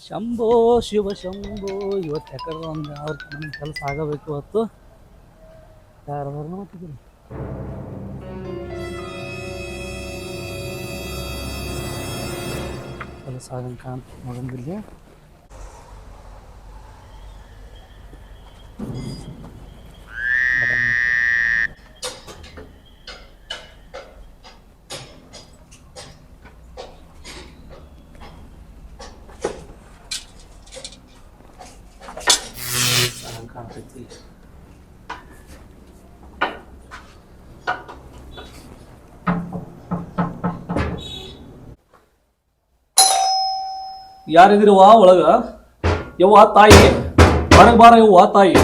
ಶಂಭೋ ಶಿವ ಶಂಭೋ, ಇವತ್ತು ಯಾಕಂದ್ರೆ ಒಂದು ಅವ್ರ ನಮ್ಮ ಕೆಲಸ ಆಗಬೇಕು ಇವತ್ತು ಯಾರು ನೋಡ್ತಿದ್ದೀನಿ ಕೆಲಸ ಆಗಂಗೆ ಕಾಣ್ತು ನೋಡಂಗಿಲ್ಲ ಆಗಂಗೆ ಕಾಣ್ತೈತಿ ಯಾರಿದಿರುವ ಒಳಗ? ಯವ್ವ ತಾಯಿ. ಹೊರಗೆ ಬಾರ ಯವ್ವ ತಾಯಿ.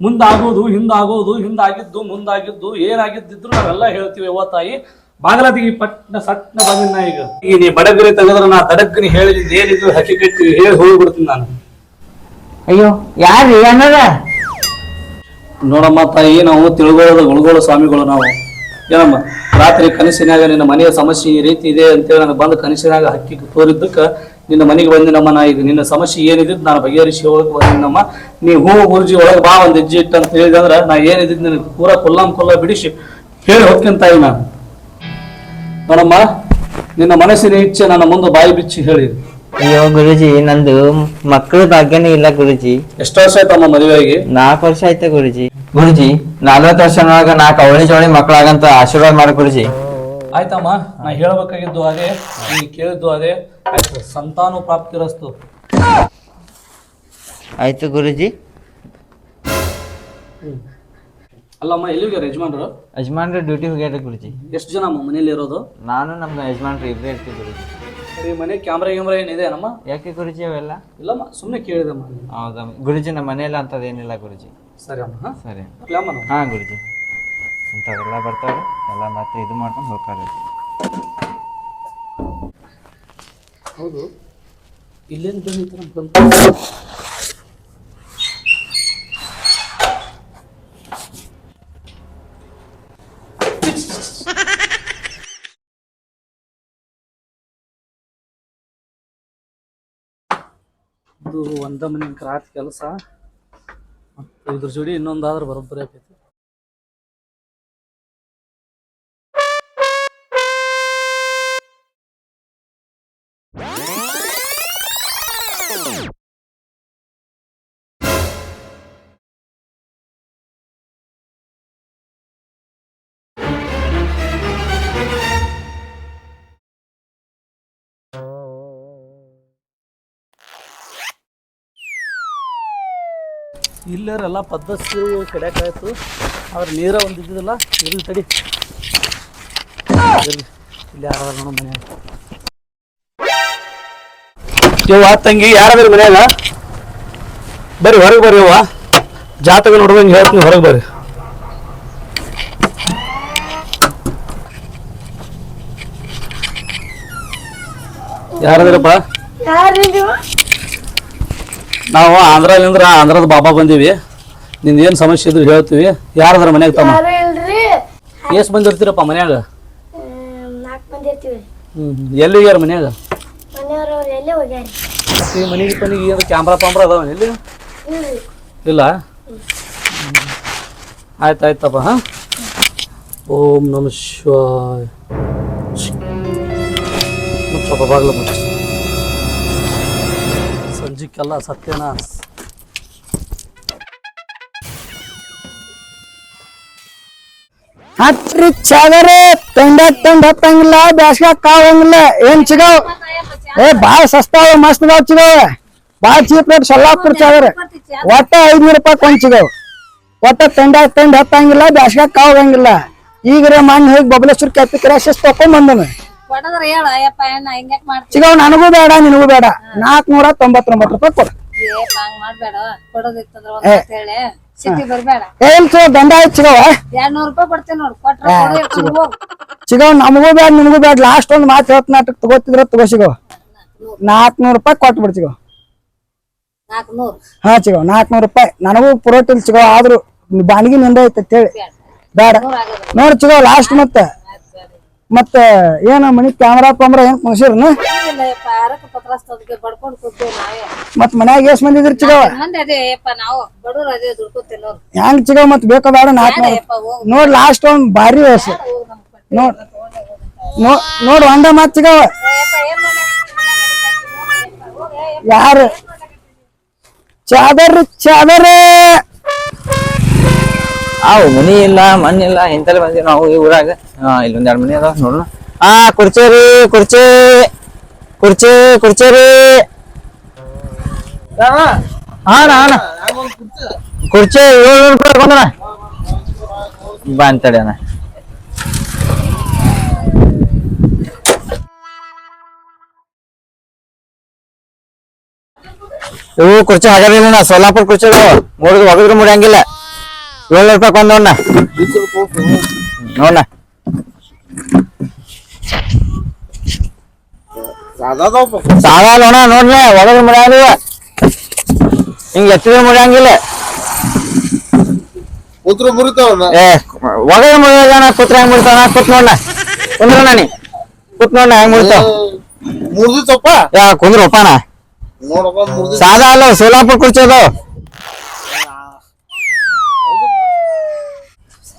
ಮುಂದಾಗೋದು ಹಿಂದಾಗೋದು ಹಿಂದಾಗಿದ್ದು ಮುಂದಾಗಿದ್ದು ಏನಾಗಿದ್ದಿದ್ರು ನಾವೆಲ್ಲ ಹೇಳ್ತೀವಿ ಯವ್ವ ತಾಯಿ. ಬಾಗಲದಿಗೆ ಪಟ್ನ ಸಟ್ನ ಬಂದಿನ ಈಗ. ಈಗ ನೀ ಬಡಗರಿ ತೆಗೆದ್ರೆ ನಾ ತಡಗ್ರಿ ಹೇಳಿದ್ ಏನಿದ್ರು ಹಕ್ಕಿ ಕಟ್ಟಿ ಹೇಳಿ ಹೋಗ್ಬಿಡ್ತೀನಿ ನಾನು. ಅಯ್ಯೋ ಯಾರು ಅನ್ನದ ನೋಡಮ್ಮ ತಾಯಿ ನಾವು ತಿಳ್ಕೊಳ್ಳೋದು ಗುಳುಗೋಳು ಸ್ವಾಮಿಗಳು ನಾವು. ಏನಮ್ಮ ರಾತ್ರಿ ಕನಸಿನಾಗ ನಿನ್ನ ಮನೆಯ ಸಮಸ್ಯೆ ಈ ರೀತಿ ಇದೆ ಅಂತೇಳಿ ನನಗೆ ಬಂದು ಕನಸಿನಾಗ ಹಕ್ಕಿ ತೋರಿದ್ದಕ್ಕೆ ನಿನ್ನ ಮನೆಗೆ ಬಂದಿನಮ್ಮ ನಾ ಇದು. ನಿನ್ನ ಸಮಸ್ಯೆ ಏನಿದ್ದು ನಾನು ಬಗೆಹರಿಸಿ ಹೋಗಕ್ಕೆ ಬಂದಿನಮ್ಮ ನೀ ಹೂ ಗುರುಜಿ ಒಳಗೆ ಬಾ ಒಂದು ಹೆಜ್ಜೆ ಇಟ್ಟು ಅಂತ ಹೇಳಿದಂದ್ರೆ ನಾ ಏನಿದ್ದು ನಿನಗೆ ಪೂರ ಕೊಲ್ಲಂ ಕೊಲ್ಲ ಬಿಡಿಸಿ ಹೇಳಿ ಹೋಗ್ತೀನಿ ತಾಯಿ ನಾನು. ನೋಡಮ್ಮ ನಿನ್ನ ಮನಸ್ಸಿನ ಇಚ್ಛೆ ನನ್ನ ಮುಂದೆ ಬಾಯಿ ಬಿಚ್ಚಿ ಹೇಳಿ. ಅಯ್ಯೋ ಗುರುಜಿ ನಂದು ಮಕ್ಕಳ ಭಾಗ್ಯನೇ ಇಲ್ಲ ಗುರುಜಿ. ಎಷ್ಟು ವರ್ಷ ಆಯ್ತಮ್ಮ ಮದುವೆಯಾಗಿ? ನಾಲ್ಕು ವರ್ಷ ಆಯ್ತ ಗುರುಜಿ. ಗುರುಜಿ ನಲ್ವತ್ತು ವರ್ಷನೊಳಗ ನಾಲ್ಕು ಅವಳಿ ಜೋಳಿ ಮಕ್ಕಳಾಗಂತ ಆಶೀರ್ವಾದ ಮಾಡಿ ಗುರುಜಿ. ಆಯ್ತಮ್ಮ ನಾ ಹೇಳ್ಬೇಕಾಗಿದ್ದು ಅದೇ ನೀ ಕೇಳಿದ್ದು ಅದೇ ಸಂತಾನ ಪ್ರಾಪ್ತಿರಸ್ತು ಆಯ್ತು ಗುರುಜಿ. ಅಲ್ಲಮ್ಮ ಎಲ್ಲಿಗೆ ಯಜಮಾನ್ರು? ಯಜಮಾನ್ರ ಡ್ಯೂಟಿ ಹೋಗ್ಯಾರ ಗುರುಜಿ. ಎಷ್ಟು ಜನ ಅಮ್ಮ ಮನೇಲಿ ಇರೋದು? ನಾನು ನಮ್ಮ ಯಜಮಾನ್ರು ಇಬ್ಬರೇ ಇರ್ತೀವಿ ಗುರುಜಿ. ಈ ಮನೆ ಕ್ಯಾಮ್ರಾ ಗ್ಯಾಮ್ರಾ ಏನಿದೆ ನಮ್ಮ ಯಾಕೆ ಗುರುಜಿ ಅವೆಲ್ಲ? ಇಲ್ಲಮ್ಮ ಸುಮ್ಮನೆ ಕೇಳಿದಮ್ಮ. ಹೌದಾ ಗುರುಜಿ ನಮ್ಮ ಮನೆಯಲ್ಲ ಅಂತದ್ ಏನಿಲ್ಲ ಗುರುಜಿ. ಸರಿ ಅಮ್ಮ ಹಾ? ಸರಿ. ಹಾಂ ಗುರುಜಿ. ಇಂಥವೆಲ್ಲ ಬರ್ತಾವೆ ಎಲ್ಲ ಮತ್ತೆ ಇದು ಮಾಡ್ಕೊಂಡು ಹೋಗ್ತಾರೆ. ಹೌದು ಇಲ್ಲೇನು ಬಂದಿತ್ತು ನಮ್ಮ ಕಂಪ್ನಿ? ಒಂದ ಮನೆ ಕ್ರಾತ್ ಕೆಲಸ ಇದ್ರ ಜೋಡಿ ಇನ್ನೊಂದಾದ್ರೆ ಬರೋಬ್ಬರಿ ಆಕೈತಿ ಇಲ್ಲಾರೆಲ್ಲ ಪದ್ಧತಿ ಕಡ್ಯಾಕಾಯ್ತು. ಆದ್ರೆ ನೀರ ಒಂದು ಇದ್ದಿದ್ದಿಲ್ಲ ಇರ್ಲಿ ತಡಿ. ಇಲ್ಲಿ ಯಾರು ಮನೆ ಮನೆ. ಆ ತಂಗಿ ಯಾರಾದ್ರೂ ಮನ್ಯಾಗ ಬರ್ರಿ ಹೊರಗೆ ಬರ್ರಿ ಅವ್ವ ಜಾತಕ ನೋಡ್ದಂಗೆ ಹೇಳ್ತೀನಿ ಹೊರಗೆ ಬರ್ರಿ. ಯಾರದ್ರಪ್ಪ? ನಾವು ಆಂಧ್ರಲಿಂದ್ರ ಆಂಧ್ರದ ಬಾಬಾ ಬಂದೀವಿ. ನಿಂದ ಏನು ಸಮಸ್ಯೆ ಇದ್ರು ಹೇಳ್ತೀವಿ. ಯಾರದ್ರ ಮನ್ಯಾಗ ತಮ್ಮ? ಎಷ್ಟು ಬಂದಿರ್ತೀರಪ್ಪ ಮನ್ಯಾಗ? ಎಲ್ಲಿ ಎಲ್ಲಿಗ್ಯಾರ ಮನ್ಯಾಗ? ಹೋಗ್ಯಾರಿ. ಈ ಮನೆಗೆ ಪನಿಗೆ ಏನು ಕ್ಯಾಮ್ರಾ ಪಾಮ್ರಾ ಅದಾವ ಎಲ್ಲಿ? ಇಲ್ಲ ಆಯ್ತು ಆಯ್ತಪ್ಪ ಹಾಂ? ಓಂ ನಮ ಶಿವಾಯ. ಒಂದ್ ಮುಚ್ಚಿ ಸತ್ಯನ. ಹತ್ರಿ ಚಾಗರೆ ತಂಡ ತಂಡ ಹತ್ತಂಗಿಲ್ಲ ಬ್ಯಾಸ್ಗ್ಯಾಗ ಕಾವಂಗಿಲ್ಲ ಏನ್ ಚಿಗಾವ್? ಏ ಬಾಳ ಸಸ್ತಾವ, ಮಸ್ತ್ ಗಾವ್ ಸಿಗಾವ ಬಾಳ ಚೀಪ್ ರೇಟ್ ಸೊಲ್ಲಾಪುರ ಚಾಗರೆ ಒಟ್ಟ ಐದ್ನೂರು ರೂಪಾಯಿ ಸಿಗಾವ್ ಒಟ್ಟ ತಂಡ ತಂಡ ಹತ್ತಂಗಿಲ್ಲ ಬ್ಯಾಸ್ಗ ಕಾವಂಗಿಲ್ಲ ಈಗರೆ ಮಣ್ಣು ಹೋಗಿ ಬಬಲೇಶ್ವರ ಕೆಪಿ ಕ್ರಾಶಸ್ ತಕೊಂಡ್ ಬಂದನು. ಕೊಡದ್ರ ಹೇಳ ಅಯ್ಯಪ್ಪ ಏನ ಹಿಂಗ್ಯಾಕ್ ಮಾಡ್ತಿ ಸಿಗಾವ್ ನನಗೂ ಬೇಡ ನಿನಗೂ ಬೇಡ. ನಾಲ್ಕನೂರ ತೊಂಬತ್ತೊಂಬತ್ತು ರೂಪಾಯಿ ಕೊಡು. ಏಪ್ಪ ಹಂಗ್ ಮಾಡ್ಬೇಡ. ಕೊಡೋದಿತ್ತಂದ್ರ ಒಂದ್ ಮಾತ್ ಹೇಳಿ ಸಿಟಿ ಬರ್ಬೇಡ. ಏ ಇಲ್ ಸಿಗಾವ್ ದಂಡ ಆಯ್ತು ಸಿಗಾವ ಎರಡ್ ನೂರ್ ರೂಪಾಯಿ ಕೊಡ್ತೀನಿ ನೋಡ್. ಕೊಟ್ರ ಕೊಡು, ಇಟ್ಕೊಂಡ್ ಹೋಗು. ಸಿಗಾವ್ ನಮಗೂ ಬೇಡ ನಿನಗೂ ಬೇಡ. ಲಾಸ್ಟ್ ಒಂದ್ ಮಾತು ಹೇಳ್ತ ನಾಟಕ ತಗೋತಿದ್ರ ತಗೋ ಸಿಗವ ನಾಲ್ಕನೂರು ರೂಪಾಯಿ ಕೊಟ್ಬಿಡ್ ಸಿಗವ್ ನಾಲ್ಕ್ ನೂರ್ ಹಾ ಚಿಗೋ ನಾಲ್ಕನೂರು ರೂಪಾಯಿ. ನನಗೂ ಪುರೋಟಿಲ್ ಚಿಗೋ ಆದ್ರೂ ಬಾಣಿಗೆ ನಿಂದ ಐತೆ ಹೇಳಿ. ಬೇಡ. ನೋಡ್ ಚಿಗೋ ಲಾಸ್ಟ್ ಮತ್ತೆ. ಮತ್ತೆ ಏನ ಮನಿ ಕ್ಯಾಮ್ರಾ ಪಾಮ್ರಾ ಏನ್ ಕುಣಿಸಿರ್ನ ಮತ್ ಮನ್ಯಾಗ ಎಷ್ಟ್ ಮಂದಿ ಇದ್ರಿ ಚಿಗವ ಹೆಂಗ್ ಚಿಗವ ಮತ್ ಬೇಕೋ ಬೇಡ ನಾಲ್ಕು ನೋಡ್ ಲಾಸ್ಟ್ ಒಂದ್ ಭಾರಿ ವಯಸ್ಸ. ನೋಡ್ ನೋಡ್ ಒಂದ ಮಾತ್ ಚಿಗವ ಯಾರು? ಚಾದರ್ ಚಾದರ್! ಅವು ಮನಿ ಇಲ್ಲ ಮನಿ ಇಲ್ಲ, ಇಂತಲ್ಲಿ ಬಂದಿವಿ ನಾವು ಈ ಊರಾಗ. ಇಲ್ಲೊಂದ್ ಎರಡು ಮನಿ ಅದಾವ ನೋಡೋಣ. ಆ, ಕುರ್ಚಿ ರೀ, ಕುರ್ಚಿ ಕುರ್ಚಿ ಕುರ್ಚಿ ರೀ. ಹಾ, ಅಣ್ಣ ಕುರ್ಚಿ ಏಳ್ನೂರು ರೂಪಾಯಿ ಬಂದಣ ಬಾ ಅಂತಡಿ ಅಣ್ಣ. ಇವು ಕುರ್ಚಿ ಹಾಗಾರಿಲ್ಲ ಸೋಲಾಪುರ ಕುರ್ಚಿ ಮೂಡಿದ್ರು ಒಗದ್ರು ಮುಡಿಯಂಗಿಲ್ಲ. ಏಳ್ನೂರು ರೂಪಾಯಿ ಕೊಂದ್ ನೋಡ್ನ ಸಾದಾ ಸಾಲ ನೋಡ ನೋಡ್ನೆ ಒಗದ್ರು ಮುಡಿಯಂಗಿಲ್ಲ ಹಿಂಗ್ ಎತ್ತಿದ್ರೆ ಮುಡಿಯಂಗಿಲ್ಲ ಒಳಗ ಮುರಿತಾವನ ಏ ಒಗದ್ರು ಮುಡಿಯೋದನ ಕೂತ್ರ ಹೆಂಗ್ ಮುಡಿತಾವ ಕೂತ್ ನೋಡ ಕುಂದ್ರ ನೀ. ಕೂತ್ ನೋಡ ಹೆಂಗ್ ಮುಡಿತಾವ ಮುರಿದಿತ್ತಪ್ಪ? ಯಾ ಕುಂದ್ರ ಒಪ್ಪನ ನೋಡಪ್ಪ ಮುರಿದಿ ಸಾದಾ ಅಲ್ಲ ಸೋಲಾಪುರ ಕುರ್ಚಿ ಅದಾವ.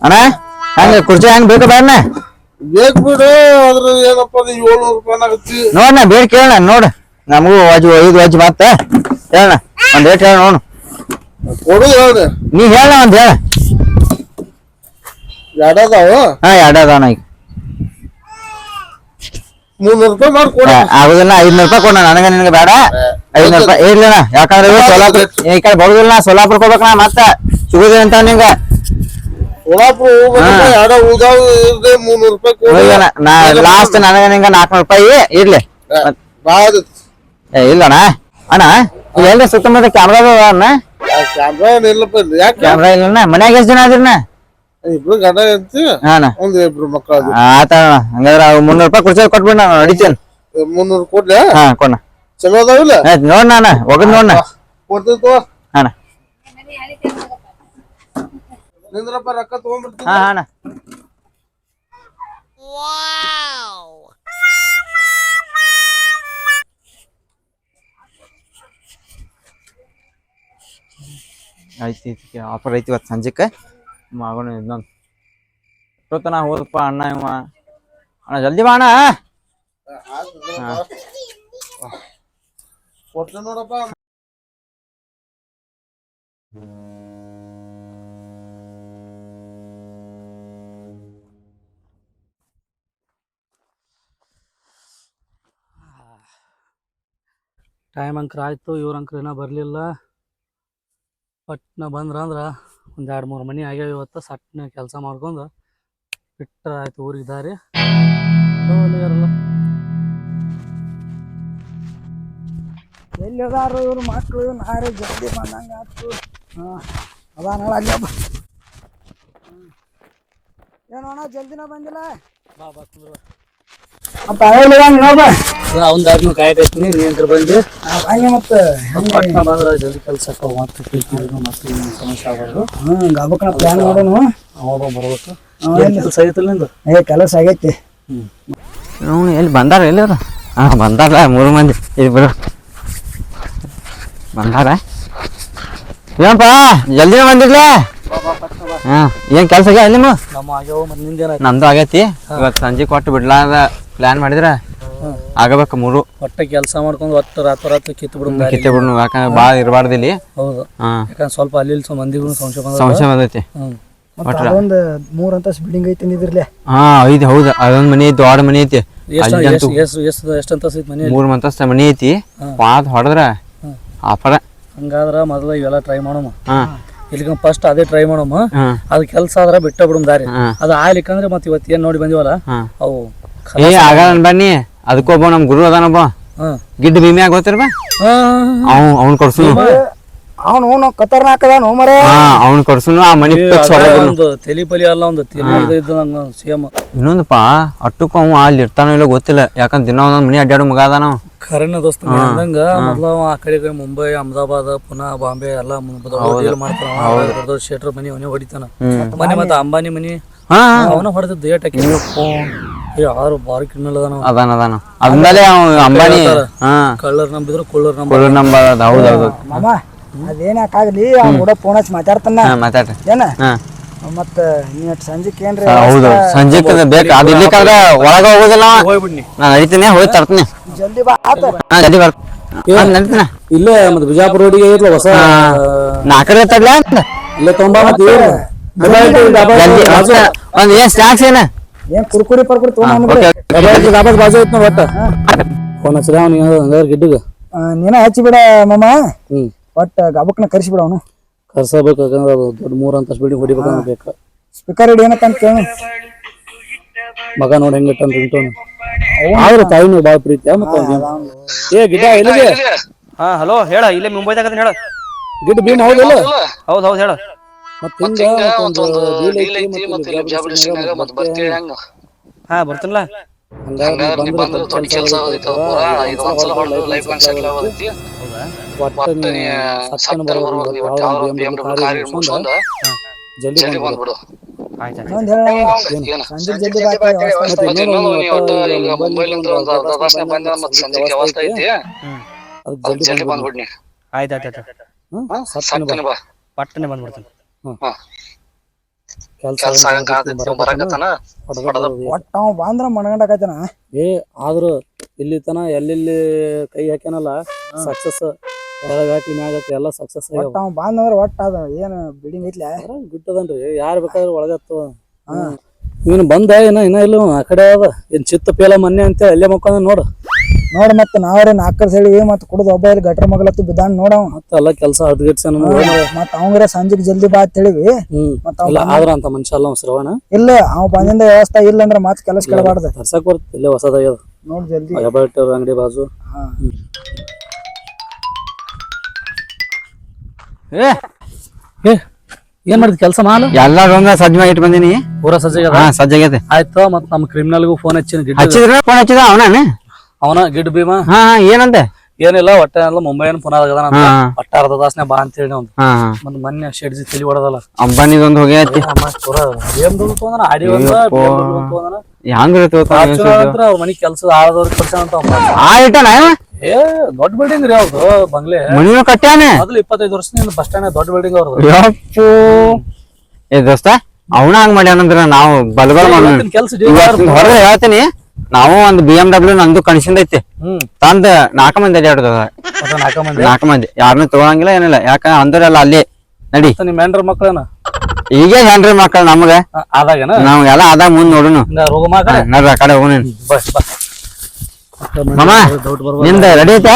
ಅಣ್ಣ ಹಂಗ ಕುರ್ಚಿ ಹೆಂಗ್ ಬೇಕು ಬೇಡ ಬೇಕ್ ಬಿಡು ಅದ್ರ ಏನಪ್ಪ ಏಳ್ನೂರು ರೂಪಾಯಿ ಆಗತ್ತಿ ನೋಡ್ನ ಬೇಡ ಕೇಳಣ ನೋಡ. ನಮಗೂ ವಜ್ ಐದು ವಜ್ ಮತ್ತ ಹೇಳಣ ಒಂದ್ ರೇಟ್ ಹೇಳ ನೋಡು. ಕೊಡು ನೀ ಹೇಳ ಒಂದ್ ಹೇಳ. ಎರಡದಾವ? ಹಾ ಎರಡ್ ಅದಾವ ಈಗ. ಮುನ್ನೂರು ರೂಪಾಯಿ ಮಾಡಿ ಕೊಡು. ಆಗುದಿಲ್ಲ ಐದ್ನೂರು ರೂಪಾಯಿ ಕೊಡ ನನಗ ನಿನಗ ಬೇಡ. ಐದ್ನೂರು ರೂಪಾಯಿ ಇರ್ಲಿಲ್ಲ ಯಾಕಂದ್ರೆ ಸೋಲಾಪುರ ಈ ಕಡೆ ಬರುದಿಲ್ಲ ಮತ್ತ. ಸಿಗುದಿಲ್ಲ ಅಂತ ನಿಂಗ. ಲಾಸ್ಟ್ ನನಗ ನಿಂಗ ನಾಲ್ಕನೂರು ರೂಪಾಯಿ ಇರ್ಲಿ. ಇಲ್ಲಣ್ಣ. ಅಣ್ಣ ಎಲ್ಲ ಸುತ್ತಮುತ್ತ ಕ್ಯಾಮ್ರಾ ಅಣ್ಣ ಕ್ಯಾಮ್ರಾ ಏನಿಲ್ಲಪ್ಪ ಯಾಕೆ? ಕ್ಯಾಮ್ರಾ ಇಲ್ಲಣ್ಣ ಮನ್ಯಾಗ ಎಷ್ಟ್ ಜನ ಅದಿರಣ್ಣ? ಇಬ್ರು ಗಂಡ ಹಾನ ಒಂದ್ ಇಬ್ರು ಮಕ್ಕಳು ಆತ ಹಂಗಾದ್ರೆ ಮುನ್ನೂರು ರೂಪಾಯಿ ಕುರ್ಚಿ ಕೊಟ್ಬಿಡ್ ನಾನು ನಡಿತೇನೆ ಮುನ್ನೂರು ಕೊಡ್ಲೆ? ಹಾ ಕೊಡ ಚಲೋ ಅದಾವಿಲ್ಲ ನೋಡ್ ನಾನ ಒಗದ್ ನೋಡ್ನ ಕೊಡ್ತೀನಿ ತಗೋ. ಹಾನ ನಿಂದ್ರಪ್ಪ ರೊಕ್ಕ ತಗೊಂಡ್ಬಿಡ್ತೀನಿ ಹಾ ಹಾನ ಐತಿ ಐತಿ ಆಫರ್ ಐತಿ ಇವತ್ತು ಸಂಜೆಕ್ಕೆ ಮಗನ ಇನ್ನೊಂದು. ಇವತ್ತು ನಾ ಹೋದಪ್ಪ ಅಣ್ಣ ಇವ. ಅಣ್ಣ ಜಲ್ದಿ ಬಾ ಅಣ್ಣ. ಕೊಡ್ತೀನಿ ನೋಡಪ್ಪ. ಟೈಮ್ ಅಂಕರ್ ಆಯಿತು ಇವ್ರ ಅಂಕರ್ ಏನೋ ಬರಲಿಲ್ಲ. ಪಟ್ನ ಬಂದ್ರ ಅಂದ್ರೆ ಒಂದು ಎರಡು ಮೂರು ಮನೆ ಆಗ್ಯಾವ ಇವತ್ತು ಸಟ್ನ ಕೆಲಸ ಮಾಡ್ಕೊಂಡು ಬಿಟ್ಟರೆ ಆಯ್ತು ಊರಿಗೆ ದಾರಿ. ಇರಲ್ಲ ಎಲ್ಲಿ ಅದಾರು ಇವ್ರ ಮಕ್ಳು ನಾರೇ ಜಲ್ದಿ ಬಂದಂಗೆ ಆಯ್ತು ಹಾಂ ಅದಾನ ಅಲ್ಲಿ ಒಬ್ಬ ಏನೋಣ ಜಲ್ದಿನ ಬಂದಿಲ್ಲ? ಬಾ ಬಾ ಕುಂದ್ರು ಅವ್ನ ದಾರಿನೂ ಬಂದು ಮತ್ತೆ. ಬಂದ್ರೆ ಜಲ್ದಿ ಕೆಲ್ಸಕ್ಕೆ ಮತ್ತೆ ಮತ್ತೆ ಸಮಸ್ಯೆ ಮಾಡೋನು ಅವಾಗ ಬರ್ಬೇಕು. ಕೆಲಸ ಐತಿಲ್ಲ ನಿಂದು? ಏ ಕೆಲಸ ಆಗೈತಿ. ಹ್ಞೂ ಎಲ್ಲಿ ಬಂದಾರ ಎಲ್ಲಿ ಅವ್ರು? ಹಾ ಬಂದಾರ ಮೂರು ಮಂದಿ. ಇಬ್ರು ಬಂದಾರ? ಏನಪ್ಪ ಜಲ್ದಿನ ಬಂದಿರ್ಲೇ ಹಾ ಏನ್ ಕೆಲಸ ಆಗ್ಯಾ ನಿಮ್ಮ ನಮ್ಮ ಆಗ್ಯಾವ ಮತ್ತೆ ನಿಂದೇನಾಯ್ತು ನಮ್ದು ಆಗೈತಿ. ಇವತ್ತು ಸಂಜೆ ಕೊಟ್ಟು ಬಿಡ್ಲಾರ್ದ. ಪ್ಲಾನ್ ಮಾಡಿದ್ರ? ಆಗಬೇಕು ಮೂರು. ಒಟ್ಟ ಕೆಲಸ ಮಾಡ್ಕೊಂಡು ಒಟ್ಟು ರಾತ್ರಿ ರಾತ್ರಿ ಕಿತ್ತು ಬಿಡು ಕಿತ್ತೆ ಬಿಡು ಯಾಕಂದ್ರೆ ಭಾಳ ಇರಬಾರ್ದು ಇಲ್ಲಿ. ಹೌದು. ಹಾ. ಯಾಕಂದ್ರೆ ಸ್ವಲ್ಪ ಅಲ್ಲಿ ಇಲ್ಲಿ ಸ್ವಲ್ಪ ಮಂದಿಗೂ ಸಂಶಯ ಬಂದ ಸಂಶಯ ಬಂದೈತಿ. ಅದೊಂದು ಮೂರ್ ಅಂತಸ್ ಬಿಲ್ಡಿಂಗ್ ಐತಿ ನಿಂದಿರ್ಲೆ ಹಾ ಐದು ಹೌದು. ಅದೊಂದು ಮನೆ ಐತಿ ದೊಡ್ಡ ಮನೆ ಐತಿ. ಎಷ್ಟು ಅಂತಸ್ ಸೈತ್ ಮನೆ ಮೂರ್ ಮಂತಸ್ತ ಮನಿ ಐತಿ. ಪಾದ ಹೊಡೆದ್ರ. ಆಫರ. ಹಂಗಾದ್ರ ಮೊದಲ ಇವೆಲ್ಲ ಟ್ರೈ ಮಾಡೋಮ. ಇಲ್ಲಿ ಇಲ್ಲಿಗ ಫಸ್ಟ್ ಅದೇ ಟ್ರೈ ಮಾಡೋಮ. ಅದು ಕೆಲಸ ಆದ್ರೆ ಬಿಟ್ಟ ಬಿಡಮ್ ದಾರಿ. ಅದು ಆಗ್ಲಿಕ್ಕಂದ್ರೆ ಮತ್ತೆ ಇವತ್ತು ಏನು ನೋಡಿ ಬಂದಿವಲ್ಲ ಹಾ. ಅವು ಏ ಆಗಲ್ಲ ಬನ್ನಿ ಅದಕ್ಕೊಬ್ಬ ನಮ್ ಗುರು ಅದಾನೊಬ್ಬ ಹ್ಮ್ ಗಿಡ್ಡ ಭೀಮಿ ಆಗೋತಿರ್ಬ? ಅವ್ ಅವ್ನ್ ಕೊಡ್ಸುನು ಅವನು ಅವನು ಖತರ್ನಾಕ್ ಅದಾನು ಮರೆ. ಹಾ ಅವ್ನ್ ಕೊಡ್ಸುನು ಆ ಮನಿ ಹೊರಗೆ ಒಂದು ತಲಿ ಪಲಿ ಅಲ್ಲ ಒಂದು ತಲಿ ನಂಗೆ ಸೇಮ್. ಇನ್ನೊಂದಪ್ಪ ಅಟ್ಟಕ್ಕೂ ಅವ ಅಲ್ಲಿ ಇರ್ತಾನೋ ಇಲ್ಲ ಗೊತ್ತಿಲ್ಲ. ಯಾಕಂದ್ರೆ ದಿನ ಒಂದೊಂದ್ ಮನಿ ಅಡ್ಡಾಡು ಮಗ ಅದಾನ. ಅವ. ಖರೇನ ದೋಸ್ತ ನೀ ಅಂದಂಗ ಮೊದ್ಲ ಅವ ಆ ಕಡೆ ಈ ಕಡೆ ಮುಂಬೈ ಅಹಮದಾಬಾದ್ ಪುನಾ ಬಾಂಬೆ ಎಲ್ಲ ಡೀಲ್ ಮಾಡ್ತಾನ. ಶೆಟ್ರ್ ಮನಿ ಅವನೇ ಹೊಡಿತಾನ. ಮನೆ ಮತ್ತೆ ಅಂಬಾನಿ ಮನಿ. ಹಾ. ಅವನ ಹೊಡೆದ ಏಟ್ ಹಾಕಿ ಯಾರು ಬಾರಿ ಕ್ರಿಮಿನಲ್ ಅದಾನ ಅದಾನ. ಅದಾನ ಅದ್ಮೇಲೆ ಅವ ಅಂಬಾನಿ ಹಾ. ಕಳ್ಳರ್ ನಂಬಿದ್ರು ಕೊಳ್ಳರ್ ನಂಬ ನಂಬ ಹೌದು ಹೌದು. ಮಾಮ ಫೋನ್ ಹಚ್ಚಿ ಮಾತಾಡ್ತಾನ. ಹಾ ಏನ? ಮತ್ತ ನೀ ಸಂಜೆಕ್ ಏನ್ರಿ ಹೌದು ಸಂಜೆಕ್ ಬೇಕು. ಅದು ಇರ್ಲಿಕ್ಕಂದ್ರ ಒಳಗ ಹೋಗುದಿಲ್ಲ. ಅವ. ಹೋಗ್ಬಿಡ್ನಿ. ನಾ ನಡೀತೀನಿ ಹೋಗಿ ತರ್ತೀನಿ. ಜಲ್ದಿ ಬಾ ಆತ. ಹಾ ಜಲ್ದಿ ಬರ್ತ ನಡೀತೀನ. ಇಲ್ಲೇ ಮತ್ತೆ ಬಿಜಾಪುರ ರೋಡಿಗೆ ಹೊಸ ತಡ್ಲ ಇಲ್ಲೇ ತೊಂಬ ಮತ್ತೆ ಬಾಜು ಒಂದ್ ಏನ್ ಸ್ನಾಕ್ಸ್ ಏನ? ಏನ್ ಕುರ್ಕುರಿ ಪರ್ಕುರಿ ತಗೊಂಡ್ ಡಬ್ಬ ಬಾಜು ಐತ್ ನೋಡಿ ಒಟ್ಟ. ಫೋನ್ ಹಚ್ಚಿದ ಅವ್ನಿಗೆ ಹಂಗಾರೆ ಗಿಡ್ಡಿಗೆ. ನೀನ ಹಚ್ಚಿ ಬಿಡ ಮಾಮ. ಹ್ಮ್. ಒಟ್ಟ ಗಬಕ್ನ ಕರ್ಸಿ ಬಿಡ ಅವನು. ಕರ್ಸಬೇಕು ಯಾಕಂದ್ರೆ ಅದು ದೊಡ್ಡ ಮೂರ್ ಅಂತ ಬಿಲ್ಡಿಂಗ್ ಹೊಡಿಬೇಕಂದ್ರೆ ಬೇಕು. ಸ್ಪೀಕರ್ ಹಿಡಿ ಏನಂತ ಕೇಳು. ಮಗ ನೋಡಿ ಹೆಂಗಿಟ್ಟ ರಿಂಗ್ಟೋನ್ ಆದ್ರೆ ತಾಯಿನೂ ಭಾಳ ಪ್ರೀತಿ ಮತ್ತೆ ಏ ಗಿಡ ಎಲ್ಲಿಗೆ? ಹಾ ಹಲೋ ಹೇಳ ಇಲ್ಲೇ ಮುಂಬೈದಾಗ ಹೇಳ. ಗಿಡ್ ಭೀಮ್ ಹೌದಲ್ಲ? ಹೌದ್ ಹೌದ್ ಹೇಳ. ಮತ್ತೆ ಹಿಂಗ ಮತ್ತೊಂದು ಡೀಲ್ ಐತಿ ಮತ್ತೆ ಇಲ್ಲಿ ಜಾಬ್ ಡಿಸ್ಕಷನ್ಯಾಗ ಮತ್ತೆ ಬರ್ತೀವಿ ಹೆಂಗ? ಹಾ ಬರ್ತೀನಲ್ಲ ಹಂಗಾಗಿ ಬಂದ್ರೆ ದೊಡ್ಡ ಕೆಲಸ ಆಗೋದೈತೆ ಇದು ಒಂದ್ಸಲ ಹೊಡೆದು ಲೈಫ್ ಸೆಟ್ಲ್ ಆಗೋದೈತಿ ಒಟ್ಟು ನೀ ಸತ್ತನ ಯಾವ ಕಾರ್ ಮುಗಿಸ್ಕೊಂಡು ಜಲ್ದಿ ಬಂದ್ಬಿಡು. ಜಲ್ದಿ ಬಂದ್ಬಿಡ್ನಿ ಸತ್ತನ ಬಾ ಪಟ್ಟನೆ ಬಂದ್ಬಿಡ್ತೀನಿ ಕೆಲಸ ಬರಕತ್ತಾನ? ಒಟ್ಟ ಅವ ಬಂದ್ರ ಮಣಗಂಡಕೈತನ ಏ ಆದ್ರೂ ಇಲ್ಲಿ ತನ ಎಲ್ಲೆಲ್ಲಿ ಕೈ ಹಾಕ್ಯಾನಲ್ಲ ಸಕ್ಸಸ್ ಒಳಗ ಹಾಕಿ ಮ್ಯಾಗ ಹಾಕಿ ಎಲ್ಲ ಸಕ್ಸಸ್ ಒಟ್ಟ ಅವ ಬಾಂದ್ರ ಒಟ್ಟ ಅದ ಏನ್ ಬಿಲ್ಡಿಂಗ್ ಐತ್ಲ? ಬಿಟ್ಟದನ್ರಿ. ಯಾರು ಬೇಕಾದ್ರೂ ಒಳಗತ್ತು ಇವನು ಬಂದ ಏನ ಇನ್ನ ಇಲ್ಲ ಆ ಕಡೆ ಅದ. ಏನ್ ಚಿತ್ತ ಪೇಲ ಮೊನ್ನೆ ಅಂತ ಅಲ್ಲೇ ಮಕ್ಕೊಂದ ನೋಡು. ನೋಡ್ ಮತ್ತ ನಾವ್ರೆ ನಾಲ್ಕರ್ ಹೇಳಿ ಮತ್ತ ಕುಡ್ದು ಒಬ್ಬ ಇಲ್ಲಿ ಗಟ್ರ ಮಗಳತ್ತು ಬಿದ್ದಾನ್ ನೋಡವ್ ಮತ್ತೆ ಎಲ್ಲ ಕೆಲಸ ಹದ್ಗೆಟ್ಸ ಮತ್ತ ಅವಂಗ್ರೆ ಸಂಜೆಗ್ ಜಲ್ದಿ ಬಾ ಅಂತ ಹೇಳಿವಿ. ಮತ್ತ ಇಲ್ಲ ಆದ್ರ ಅಂತ ಮನುಷ್ಯ ಅಲ್ಲ ಶ್ರವಣ. ಇಲ್ಲ ಅವ ಬಂದಿಂದ ವ್ಯವಸ್ಥೆ ಇಲ್ಲ ಅಂದ್ರ ಮತ್ ಕೆಲಸ ಕೇಳಬಾರ್ದ ತರ್ಸಕ್ ಇಲ್ಲ ಇಲ್ಲೇ ಹೊಸದಾಗ್ಯದ. ನೋಡ್ ಜಲ್ದಿ. ಅಂಗಡಿ ಬಾಜು. ಹಾ. ಏ ಏ ಏನ್ ಮಾಡಿದ್ ಕೆಲಸ ಮಾಲು? ಎಲ್ಲಾ ರೂಮ್ ಸಜ್ಜ ಮಾಡಿ ಇಟ್ಟು ಬಂದಿನಿ ಪೂರ ಸಜ್ಜಾಗ್ಯದ ಹಾ ಸಜ್ಜಾಗೈತೆ ಆಯ್ತು ಮತ್ ನಮ್ ಕ್ರಿಮಿನಲ್ಗೂ ಫೋನ್ ಹಚ್ಚಿನ ಹಚ್ಚಿದ್ರ ಫೋನ್ ಹಚ್ಚಿದ ಅವನ ಅವನ ಗಿಡ್ ಭೀಮಾ? ಹಾ ಹಾ ಏನಂತೆ ಏನಿಲ್ಲ ಒಟ್ಟ ಮುಂಬೈ ಮುಂಬೈನ ಪುನಃ ಆಗದಾನ ಹಾ ಒಟ್ಟ ಅರ್ಧ ಬಾ ಅಂತ ಹೇಳಿ ಅವ್ನು. ಹಾ ಹಾ. ಮತ್ ಮೊನ್ನೆ ಶೆಡ್ಜಿ ತಲಿ ಹೊಡದಲ್ಲ ಅಂಬಾನಿದೊಂದು ಹೋಗಿ BMW ತೊಗೊಂಡನ ಆಡಿ ಒಂದ ಅಯ್ಯಪ್ಪೋ. BMW ತೊಗೊಂಡನ ಹೆಂಗ್ ಫಾರ್ಚುನರ್ ಅಂತ್ರ ಅವ್ರ ಮನಿ ಕೆಲ್ಸ ಆಳದವ್ರಿಗೆ ಕೊಡ್ಸಾನಂತ ಅವ್ನ. ಆ ಇಟ್ಟನ ಏ ದೊಡ್ಡ ಬಿಲ್ಡಿಂಗ್ ರೀ ಅವ್ರದ್ದು ಬಂಗ್ಲೆ. ಮನಿನೂ ಕಟ್ಟ್ಯಾನೆ? ಮೊದಲು ಇಪ್ಪತ್ತೈದು ವರ್ಷದಿಂದ ಬಸ್ ಸ್ಟ್ಯಾಂಡ್ ದೊಡ್ಡ ಬಿಲ್ಡಿಂಗ್ ಅವ್ರದ್ದು ಯಪ್ಪು. ಏ ದೋಸ್ತ ಅವನ ಹಂಗ್ ಮಾಡ್ಯಾನಂದ್ರ ನಾವು ಬಲಗಲ್ ಮಾಡ್ತೀನಿ ಕೆಲ್ಸ ಹೊರಗೆ ಹೇಳ್ತೀನಿ. ನಾವು ಒಂದ್ ಬಿ ಎಂ ಡಬ್ಲ್ಯೂ ನಂದು ಕಣಿಸಿಂದ ಐತಿ. ತಂದ ನಾಲ್ಕು ಮಂದಿ ಅಲ್ಲಿ ಮತ್ತೆ ನಾಲ್ಕ ಮಂದಿ? ನಾಲ್ಕು ಮಂದಿ. ಯಾರನ್ನೂ ತಗೊಳಂಗಿಲ್ಲ ಏನಿಲ್ಲ. ಯಾಕ ಅಂದ್ರಲ್ಲ ಅಲ್ಲಿ ನಡಿ. ನಿಮ್ಮ ನಿಮ್ ಹೆಂಡ್ರ ಮಕ್ಳೇನ? ಈಗ ಹೆಂಡ್ರಿ ಮಕ್ಕಳು ನಮ್ಗ. ಆದಾಗೇನ? ನಾವ್ ಎಲ್ಲ ಅದ ಮುಂದ್ ನೋಡುನು. ನಡ್ರ ಆ ಕಡೆ ಮಾಮ ಬರ್ಬೋದು? ನಿಂದ ರೆಡಿ ಐತೆ?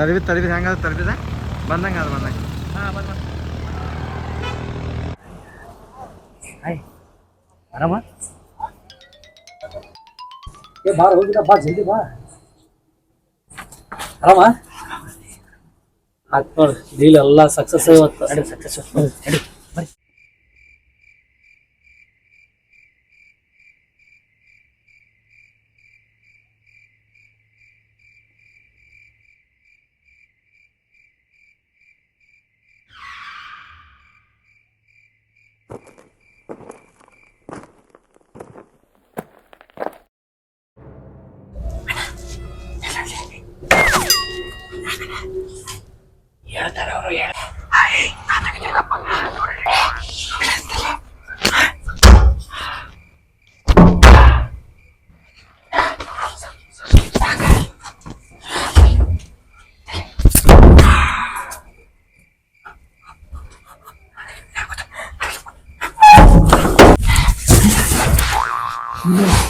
ತರಬಿದ್ ತರಬಿದ್ ಹೆಂಗ ತರಬಿದ? ಬಂದಂಗ ಬಂದ ಬಂದಂಗ ಆರಾಮ? ಏ ಬಾರ ಹೋಗಿದ ಬಾ ಜಲ್ದಿ ಬಾ. ಆರಾಮ? ನೋಡ್ರಿ ಡೀಲ್ ಎಲ್ಲ ಸಕ್ಸಸ್ ಇವತ್ತು ನಡಿ ಸಕ್ಸಸ್ No.